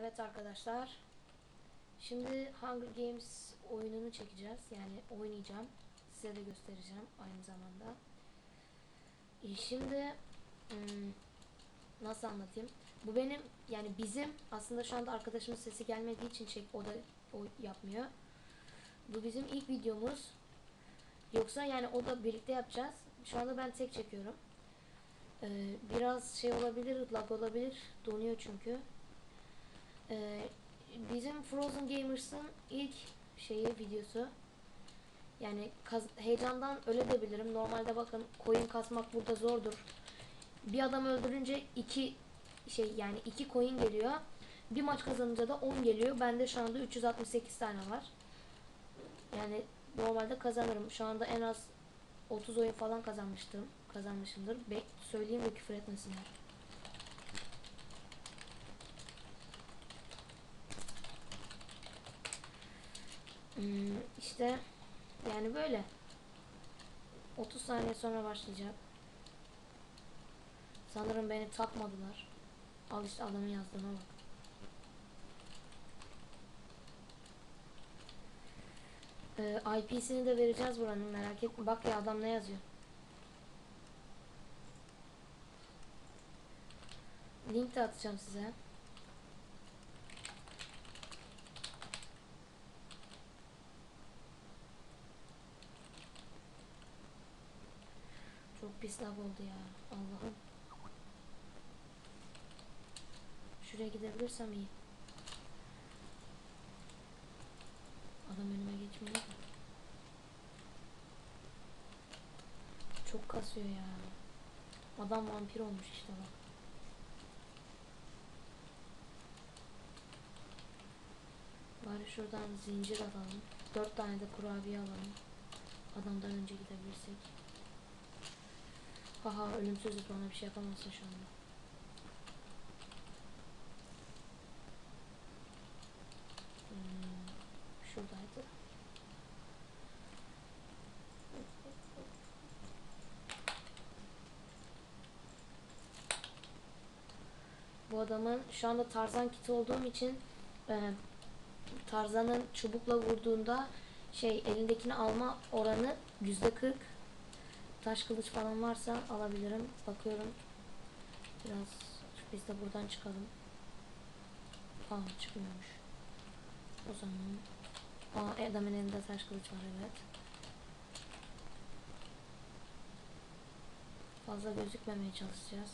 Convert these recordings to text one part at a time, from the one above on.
Evet arkadaşlar. Şimdi Hunger Games oyununu çekeceğiz. Yani oynayacağım. Size de göstereceğim aynı zamanda. E şimdi hmm, nasıl anlatayım? Bu benim yani bizim aslında şu anda arkadaşımın sesi gelmediği için çek o da o yapmıyor. Bu bizim ilk videomuz. Yoksa yani o da birlikte yapacağız. Şu anda ben tek çekiyorum. Ee, biraz şey olabilir, lag olabilir. Donuyor çünkü. Ee, bizim Frozen Gamers'ın ilk şeyi videosu. Yani kaz- heyecandan öyle de bilirim. Normalde bakın coin kasmak burada zordur. Bir adam öldürünce iki şey yani iki coin geliyor. Bir maç kazanınca da 10 geliyor. Bende şu anda 368 tane var. Yani normalde kazanırım. Şu anda en az 30 oyun falan kazanmıştım. Kazanmışımdır. Be söyleyeyim de küfür etmesinler. İşte yani böyle. 30 saniye sonra başlayacak. Sanırım beni takmadılar. Al işte adamın yazdığına bak. Ee, IP'sini de vereceğiz buranın merak etme. Bak ya adam ne yazıyor. Link de atacağım size. Çok pis lag oldu ya. Allah'ım. Şuraya gidebilirsem iyi. Adam önüme geçmiyor da. Çok kasıyor ya. Adam vampir olmuş işte bak. Bari şuradan zincir alalım. Dört tane de kurabiye alalım. Adamdan önce gidebilirsek. Haha ölümsüzlük bana bir şey yapamazsın şu anda. Hmm, şuradaydı. Bu adamın şu anda Tarzan kiti olduğum için e, Tarzan'ın çubukla vurduğunda şey elindekini alma oranı yüzde kırk. Taş kılıç falan varsa alabilirim. Bakıyorum. Biraz biz de buradan çıkalım. Aa çıkmıyormuş. O zaman Aa adamın elinde taş kılıç var evet. Fazla gözükmemeye çalışacağız.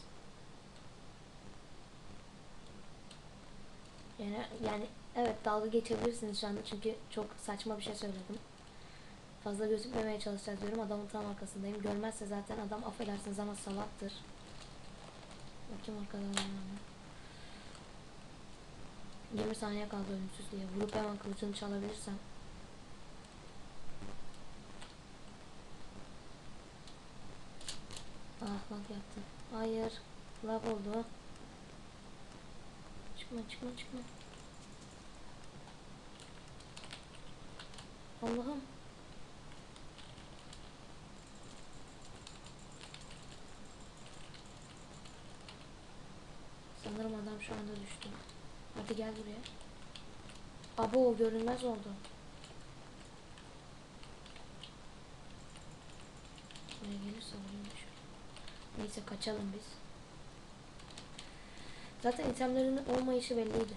Yani, yani evet dalga geçebilirsiniz şu anda çünkü çok saçma bir şey söyledim. Fazla gözükmemeye çalışacağız diyorum. Adamın tam arkasındayım. Görmezse zaten adam affedersiniz ama salaktır. Bakayım arkadan. 20 saniye kaldı ölümsüz diye. Vurup hemen kılıcını çalabilirsem. Ah bak yaptı. Hayır. Lag oldu. Çıkma çıkma çıkma. Allah'ım. Sanırım adam şu anda düştü. Hadi gel buraya. Abo görünmez oldu. Buraya gelirse vurayım düşür. Neyse kaçalım biz. Zaten itemlerin olmayışı belliydi.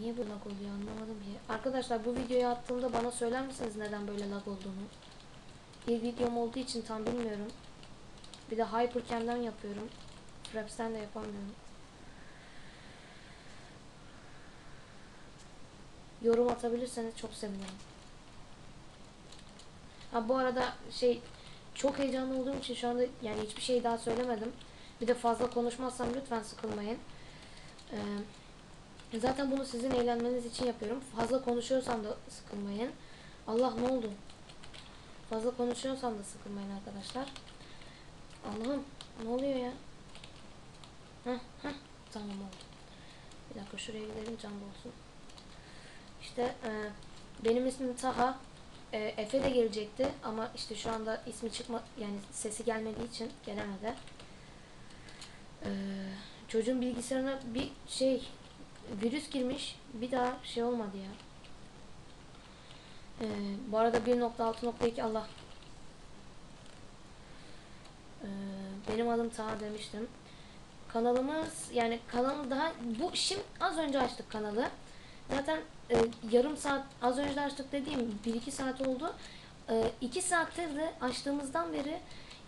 Niye böyle lag oluyor anlamadım ki. Arkadaşlar bu videoyu attığımda bana söyler misiniz neden böyle lag olduğunu? İlk videom olduğu için tam bilmiyorum. Bir de Hypercam'den yapıyorum. Fraps'ten de yapamıyorum. Yorum atabilirseniz çok sevinirim. Ha bu arada şey çok heyecanlı olduğum için şu anda yani hiçbir şey daha söylemedim. Bir de fazla konuşmazsam lütfen sıkılmayın. Ee, zaten bunu sizin eğlenmeniz için yapıyorum. Fazla konuşuyorsam da sıkılmayın. Allah ne oldu? Fazla konuşuyorsam da sıkılmayın arkadaşlar. Allah'ım ne oluyor ya? Heh, heh, tamam oldu. Bir dakika şuraya gidelim can olsun. İşte e, benim ismim Taha. E, Efe de gelecekti ama işte şu anda ismi çıkma yani sesi gelmediği için gelemedi. E, çocuğun bilgisayarına bir şey virüs girmiş. Bir daha şey olmadı ya. Ee, bu arada 1.6.2 Allah. Ee, benim adım Taha demiştim. Kanalımız yani kanalı daha bu şimdi az önce açtık kanalı. Zaten e, yarım saat az önce açtık dediğim 1-2 saat oldu. 2 saattir de açtığımızdan beri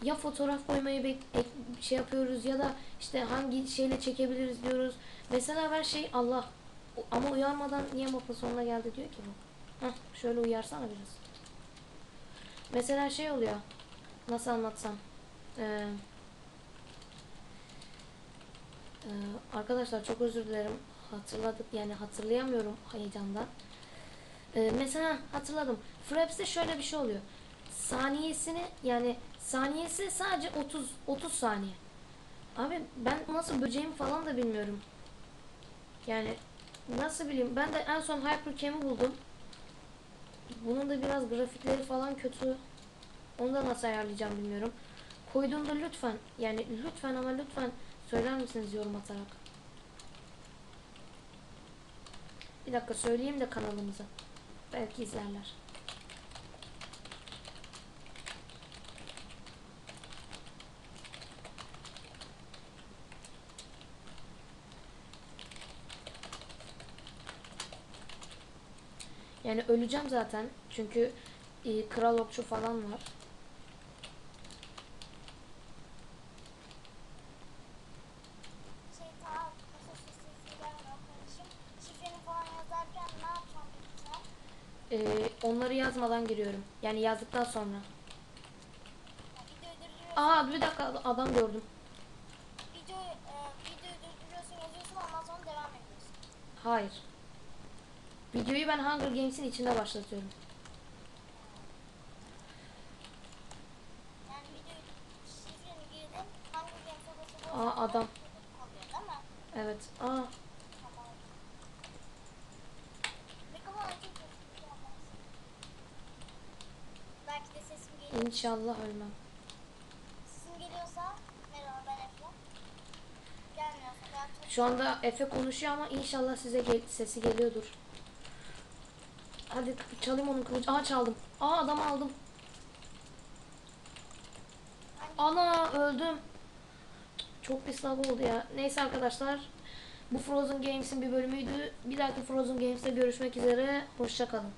ya fotoğraf koymayı bek ek- şey yapıyoruz ya da işte hangi şeyle çekebiliriz diyoruz. Mesela ben şey Allah ama uyarmadan niye mapın sonuna geldi diyor ki bu. Hah şöyle uyarsana biraz. Mesela şey oluyor. Nasıl anlatsam? Ee, ee, arkadaşlar çok özür dilerim. Hatırladık yani hatırlayamıyorum heyecandan. Ee, mesela hatırladım. Fraps'te şöyle bir şey oluyor. Saniyesini yani saniyesi sadece 30 30 saniye. Abi ben nasıl böceğimi falan da bilmiyorum. Yani nasıl bileyim ben de en son Hypercam'i buldum. Bunun da biraz grafikleri falan kötü. Onu da nasıl ayarlayacağım bilmiyorum. Koyduğumda lütfen yani lütfen ama lütfen söyler misiniz yorum atarak? Bir dakika söyleyeyim de kanalımıza. Belki izlerler. Yani öleceğim zaten. Çünkü e, kral okçu falan var. Onları yazmadan giriyorum. Yani yazdıktan sonra. Aa bir dakika adam gördüm. Video, e, videoyu durduruyorsun yazıyorsun ondan sonra devam ediyorsun. Hayır. Videoyu ben Hunger Games'in içinde başlatıyorum. Yani videoyu şifreni girdin. Hangi game sodası Aa adam. oluyor değil mi? Evet. Aa Tamam. Mikrofon açık bir şey olmaz. Belki de sesim geliyor. İnşallah ölmem. Sesim geliyorsa merhaba ben Efe. Gelmiyorsa Şu anda Efe konuşuyor ama inşallah size gel- sesi geliyordur. Hadi çalayım onun kılıcı. Aa çaldım. Aa adamı aldım. Ana öldüm. Çok pis lag oldu ya. Neyse arkadaşlar. Bu Frozen Games'in bir bölümüydü. Bir dahaki Frozen Games'te görüşmek üzere. Hoşçakalın.